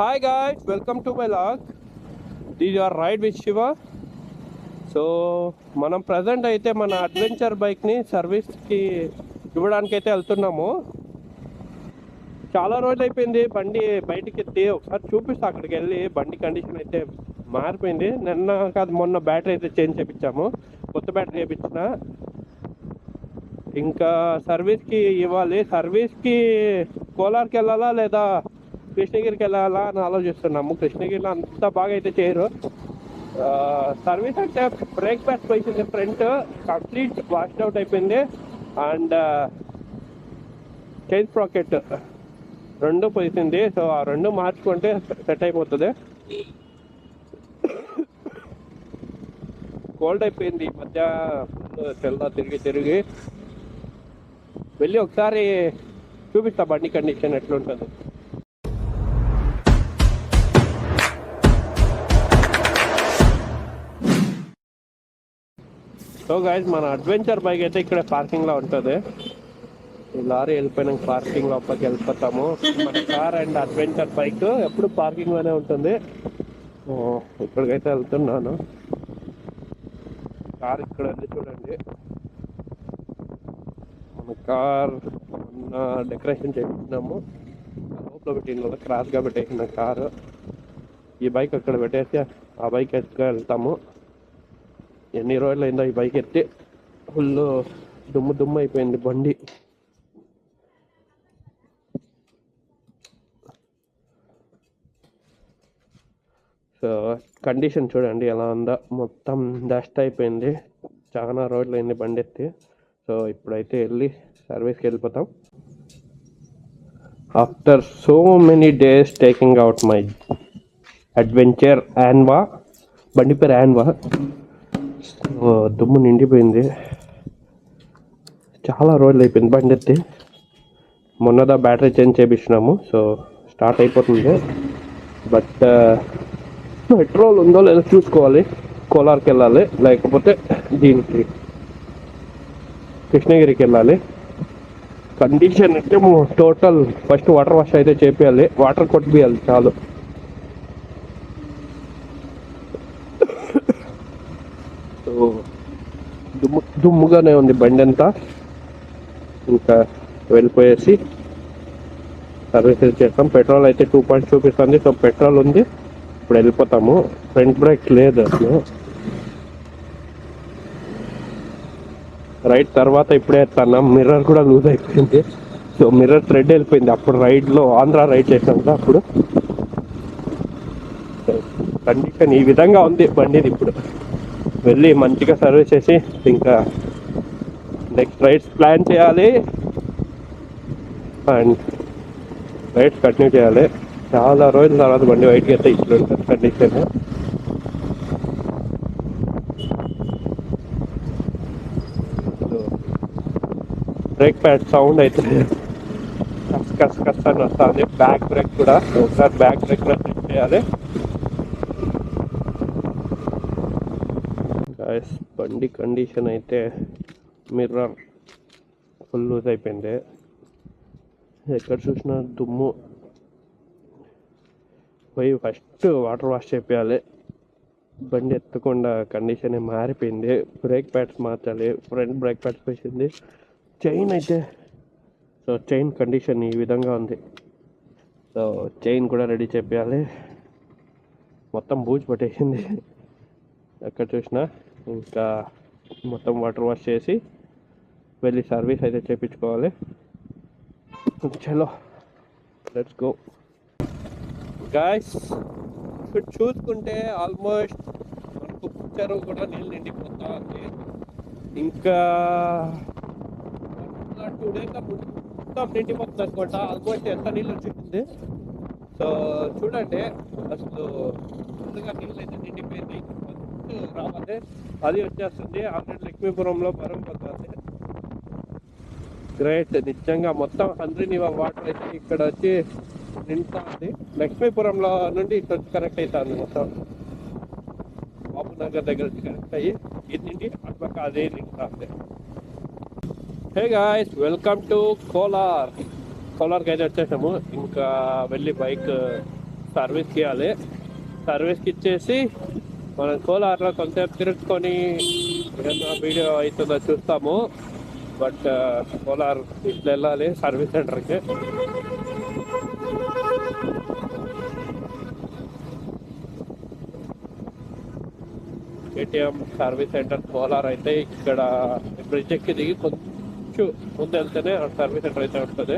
Hi guys welcome to my log these are ride with Shiva so మనం present అయితే మన adventure బైక్ని సర్వీస్కి ఇవ్వడానికి అయితే వెళ్తున్నాము. చాలా రోజులు అయిపోయింది బండి బయటికి ఎత్తి ఒకసారి చూపిస్తా అక్కడికి వెళ్ళి బండి కండిషన్ అయితే మారిపోయింది. నిన్న కాదు మొన్న బ్యాటరీ అయితే చేంజ్ చేయించాము. కొత్త బ్యాటరీ చేయించిన. ఇంకా సర్వీస్కి ఇవ్వాలి. సర్వీస్కి కోలార్కి వెళ్ళాలా లేదా కృష్ణగిరికి వెళ్ళాలా అని ఆలోచిస్తున్నాము. కృష్ణగిరిలో అంత బాగా అయితే చేయరు సర్వీస్ అంటే బ్రేక్ఫాస్ట్ పోయింది ఫ్రంట్ కంప్లీట్ వాష్డ్ అవుట్ అయిపోయింది. అండ్ చైన్ ప్రాకెట్ రెండు పోయింది సో ఆ రెండు మార్చుకుంటే సెట్ అయిపోతుంది. కోల్డ్ అయిపోయింది. ఈ మధ్య తెల్ల తిరిగి తిరిగి. వెళ్ళి ఒకసారి చూపిస్తా బండి కండిషన్ ఎట్లుంటుంది. సో గైస్ మన అడ్వెంచర్ బైక్ అయితే ఇక్కడ పార్కింగ్లో ఉంటుంది. ఈ లారీ వెళ్ళిపోయినాక పార్కింగ్ లోపలికి వెళ్ళిపోతాము. మన కార్ అండ్ అడ్వెంచర్ బైక్ ఎప్పుడు పార్కింగ్లోనే ఉంటుంది. ఇక్కడికైతే వెళ్తున్నాను. కార్ ఇక్కడ ఉంది చూడండి. మన కార్ మొన్న డెకరేషన్ చేయించినాము లోపల పెట్టిన క్రాస్గా పెట్టేసిన కారు ఈ బైక్ అక్కడ పెట్టేసి ఆ బైక్ ఎత్తుకు వెళ్తాము. ఎన్ని రోజులు అయిందో ఈ బైక్ ఎత్తి ఫుల్ దుమ్ము దుమ్ము అయిపోయింది బండి. సో కండిషన్ చూడండి ఎలా ఉందో. మొత్తం డస్ట్ అయిపోయింది. చాలా రోజులు అయింది బండి ఎత్తి. సో ఇప్పుడైతే వెళ్ళి సర్వీస్కి వెళ్ళిపోతాం. After so many days taking out my adventure యాన్వా బండి పేరు యాన్వా దుమ్ము నిండిపోయింది. చాలా రోజులు అయిపోయింది బండి ఎత్తి. మొన్నదా బ్యాటరీ చేంజ్ చేయించినాము సో స్టార్ట్ అయిపోతుంది. బట్ పెట్రోల్ ఉందో లేదో చూసుకోవాలి కోలార్కి వెళ్ళాలి లేకపోతే దీనికి కృష్ణగిరికి వెళ్ళాలి. కండిషన్ అయితే టోటల్ ఫస్ట్ వాటర్ వాష్ అయితే చేపించాలి వాటర్ కొట్టిపియాలి చాలు సో దుమ్ము దుమ్ముగానే ఉంది బండి అంతా ఇంకా వెళ్ళిపోయేసి సర్వీసెస్ చేస్తాం. పెట్రోల్ అయితే టూ పాయింట్ చూపిస్తుంది. సో పెట్రోల్ ఉంది. ఇప్పుడు వెళ్ళిపోతాము. ఫ్రంట్ బ్రేక్ లేదు అసలు. రైట్ తర్వాత ఇప్పుడే తన మిర్రర్ కూడా లూజ్ అయిపోయింది. సో మిర్రర్ థ్రెడ్ వెళ్ళిపోయింది. అప్పుడు రైడ్లో ఆంధ్ర రైడ్ చేసాం కదా అప్పుడు. కండిషన్ ఈ విధంగా ఉంది బండిది ఇప్పుడు. వెళ్ళి మంచిగా సర్వీస్ చేసి ఇంకా నెక్స్ట్ రైడ్స్ ప్లాన్ చేయాలి. అండ్ రైడ్స్ కంటిన్యూ చేయాలి. చాలా రోజుల తర్వాత బండి బయటికి అయితే ఇట్లా ఉంటుంది కండిషన్ బ్రేక్ ప్యాడ్ సౌండ్ అయితే కస్ కస్ కస్ అని వస్తుంది. బ్యాక్ బ్రేక్ కూడా ఒకసారి బ్యాక్ బ్రేక్ కూడా చెక్ చేయాలి గాయస్ బండి కండిషన్ అయితే మిర్రర్ ఫుల్ లూజ్ అయిపోయింది. ఎక్కడ చూసినా దుమ్ము. పోయి ఫస్ట్ వాటర్ వాష్ చేయాలి బండి ఎత్తకుండా కండిషన్ మారిపోయింది. బ్రేక్ ప్యాడ్స్ మార్చాలి. ఫ్రంట్ బ్రేక్ ప్యాడ్స్ వేసింది చైన్ అయితే సో చైన్ కండిషన్ ఈ విధంగా ఉంది. సో చైన్ కూడా రెడీ చేయాలి మొత్తం బూజు పట్టేసింది. ఎక్కడ చూసినా ఇంకా మొత్తం వాటర్ వాష్ చేసి వెళ్ళి సర్వీస్ అయితే చేయించుకోవాలి చలో లెట్స్ గో గాయస్ ఇప్పుడు చూసుకుంటే ఆల్మోస్ట్ మనకు చెరువు కూడా నీళ్ళు నిండిపోతా ఉంది. ఇంకా టూ డేస్ మొత్తం నిండిపోతుంది అనుకుంటా. ఆల్మోస్ట్ ఎంత నీళ్ళు వచ్చింది? సో చూడండి అసలు ముందుగా నీళ్ళు అయితే నిండిపోయింది. రావాలి. అది వచ్చేస్తుంది. ఆల్రెడీ లక్ష్మీపురంలో బరం పొందాలి గ్రేట్ నిజంగా మొత్తం హండ్రెడ్ వాటర్ అయితే ఇక్కడ వచ్చి నిండుతుంది. లక్ష్మీపురంలో నుండి ఇక్కడ వచ్చి కనెక్ట్ అవుతుంది మొత్తం. బాబు నగర్ దగ్గర నుంచి కనెక్ట్ అయ్యి ఇది నిండి అటుపక్క అదే నిండుతుంది. Hey guys welcome to Kolar కోలార్కి అయితే వచ్చేసాము. ఇంకా వెళ్ళి బైక్ సర్వీస్కి uh, ఇవ్వాలి. సర్వీస్కి ఇచ్చేసి మనం కోలార్లో కొంతసేపు తిరుక్కొని ఏదైనా వీడియో అవుతుందో చూస్తాము. బట్ కోలార్ ఇట్లా వెళ్ళాలి సర్వీస్ సెంటర్కి. కేటీఎం సర్వీస్ సెంటర్ కోలార్ అయితే ఇక్కడ బ్రిడ్జ్ ఎక్కి దిగి కొంచెం ముందు వెళ్తేనే సర్వీస్ సెంటర్ అయితే ఉంటుంది.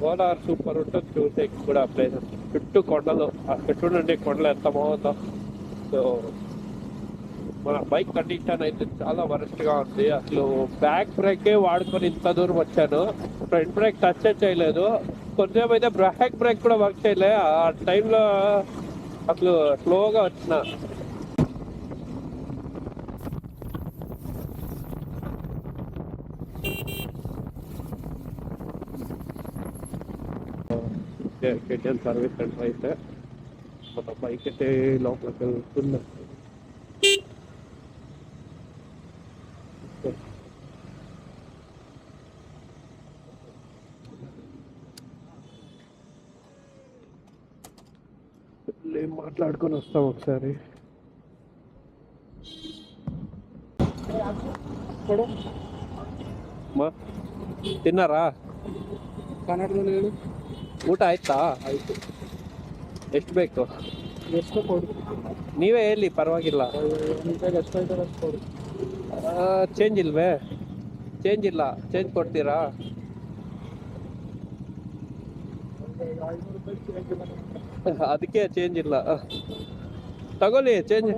కోలార్ సూపర్ ఉంటుంది చూసే కూడా ప్లేసెస్. చుట్టూ కొండలు ఆ చుట్టూ నుండి కొండలు ఎంత బాగుందో. సో మన బైక్ కండిషన్ అయితే చాలా వరస్ట్గా ఉంది. అసలు బ్యాక్ బ్రేకే వాడుకొని ఇంత దూరం వచ్చాను. ఫ్రంట్ బ్రేక్ టచ్ చేయలేదు. కొంచెం అయితే బ్యాక్ బ్రేక్ కూడా వర్క్ చేయలే. ఆ టైంలో అసలు స్లోగా వచ్చిన. కేటీఎం సర్వీస్ సెంటర్ అయితే. మన బైక్ అయితే లోపలికి వెళ్తున్నా ఏం మాట్లాడుకొని వస్తాం ఒకసారి మా తిన్నారా ಕನ್ನಡದಲ್ಲಿ ಹೇಳು ಊಟ ಆಯ್ತಾ ಆಯ್ತು ಎಷ್ಟು ಬೇಕು? ಎಷ್ಟು ಕೊಡು? ನೀವೇ ಹೇಳಿ ಪರವಾಗಿಲ್ಲ. ಚೇಂಜ್ ಇಲ್ವೇ? ಚೇಂಜ್ ಇಲ್ಲ. ಚೇಂಜ್ ಕೊಡ್ತೀರಾ? ಅದಕ್ಕೆ ಚೇಂಜ್ ಇಲ್ಲ. ತಗೊಳ್ಳಿ ಚೇಂಜ್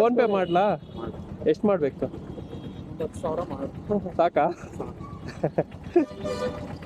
ಫೋನ್ ಪೇ ಮಾಡ್ಲಾ? ಎಷ್ಟು ಮಾಡಬೇಕು? ಸಾಕಾ.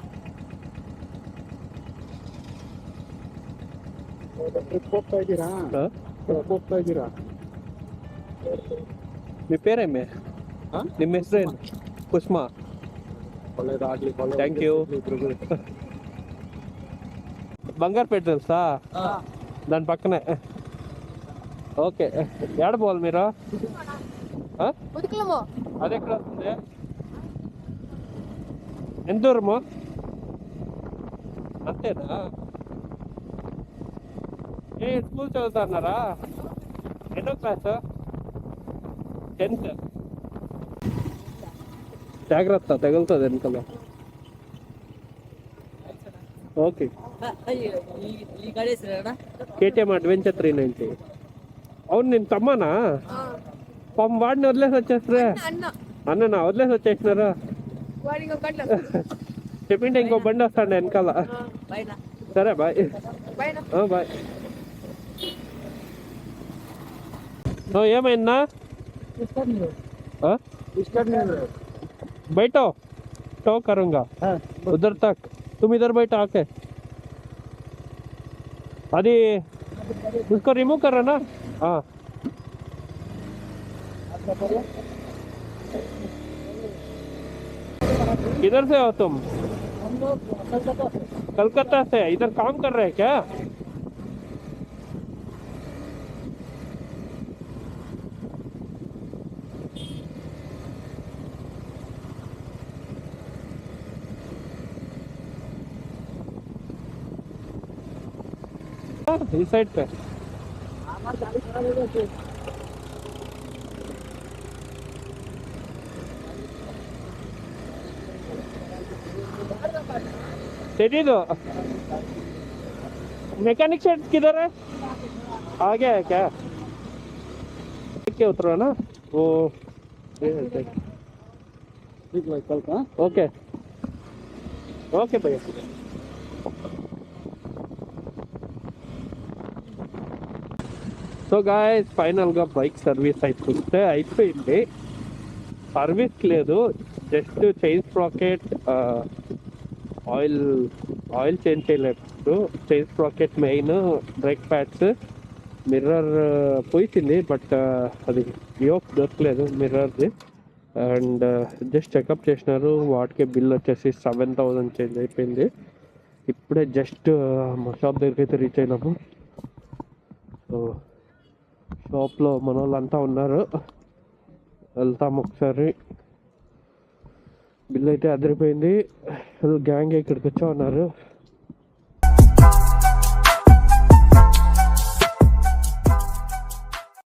ಟ್ರಿಪ್ ಹೋಗ್ತಾ ಇದ್ದೀರಾ ಹಾ? ಟ್ರಿಪ್ ಹೋಗ್ತಾ ಇದ್ದೀರಾ మీ పేరేమి ಹಾ? ನಿಮ್ಮ ಹೆಸರೇನು ಕುಸ್ಮಾ ಒಳ್ಳೇದಾಗ್ಲಿ Thank you. బంగారుపేట తెలుసా దాని పక్కనే ఓకే ఏడ పోవాలి మీరు ఆ? ఉతుకులము అది ఎక్కడ వస్తుంది ఎంత దూరము అంతేనా ఏ స్కూల్ చదువుతున్నారా? ఎన్నో క్లాస్? టెన్త్. జాగ్రత్త తగులుతుంది వెనుకలో. Okay. KTM adventure three ninety. అవును నేను తమ్మానా? పాపం వాడిని వదిలేసి వచ్చేస్తారా అన్న వదిలేసి వచ్చేసినారా? చెప్పింటే ఇంకో బండి వస్తాడు వెనకాల. సరే బాయ్. బాయ్. तो ये हाँ? बैठो। टो करूँगा। उधर तक। तुम इधर बैठो आके। अरे उसको रिमूव करो ना। हाँ। किधर से हो तुम। कलकत्ता से। इधर काम कर रहे हैं क्या? इस साइड पे। सेठी दो मैकेनिक सेट किधर है? आ गया है क्या? के उतरो ना। वो ठीक भाई कल का ओके। ओके भैया। సో గాయస్ ఫైనల్గా బైక్ సర్వీస్ అయిపోతే అయిపోయింది. సర్వీస్ లేదు. Just chain sprocket oil oil change చేయలేదు. Chain sprocket main brake pads mirror పోయింది బట్ అది యోక్ దొరకలేదు మిర్రర్ది అండ్ జస్ట్ చెకప్ చేసినారు. వాటికి బిల్ వచ్చేసి సెవెన్ థౌజండ్ చేంజ్ అయిపోయింది. ఇప్పుడే జస్ట్ మా షాప్ దగ్గరికి అయితే రీచ్ అయినాము. సో షాప్లో మన వాళ్ళంతా ఉన్నారు. వెళ్తాము ఒకసారి. బిల్ అయితే అదిరిపోయింది. గ్యాంగ్ ఇక్కడికి వచ్చా ఉన్నారు